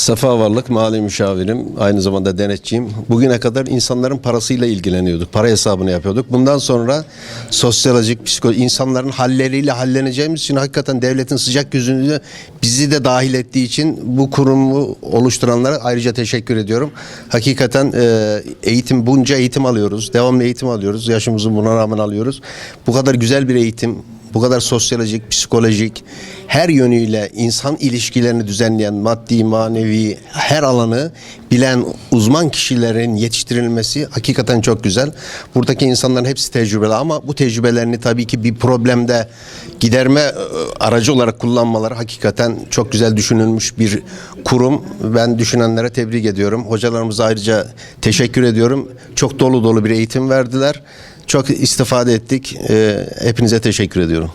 Safa Varlık mali müşavirim, aynı zamanda denetçiyim. Bugüne kadar insanların parasıyla ilgileniyorduk, para hesabını yapıyorduk. Bundan sonra sosyolojik, psikolojik, insanların halleriyle halleneceğimiz için hakikaten devletin sıcak yüzünü bizi de dahil ettiği için bu kurumu oluşturanlara ayrıca teşekkür ediyorum. Hakikaten e, eğitim, bunca eğitim alıyoruz, devamlı eğitim alıyoruz, yaşımızın buna rağmen alıyoruz. Bu kadar güzel bir eğitim, bu kadar sosyolojik, psikolojik, her yönüyle insan ilişkilerini düzenleyen maddi, manevi her alanı bilen uzman kişilerin yetiştirilmesi hakikaten çok güzel. Buradaki insanların hepsi tecrübeli ama bu tecrübelerini tabii ki bir problemde giderme e, aracı olarak kullanmaları hakikaten çok güzel düşünülmüş bir kurum. Ben düşünenlere tebrik ediyorum. Hocalarımıza ayrıca teşekkür ediyorum. Çok dolu dolu bir eğitim verdiler. Çok istifade ettik. E, Hepinize teşekkür ediyorum.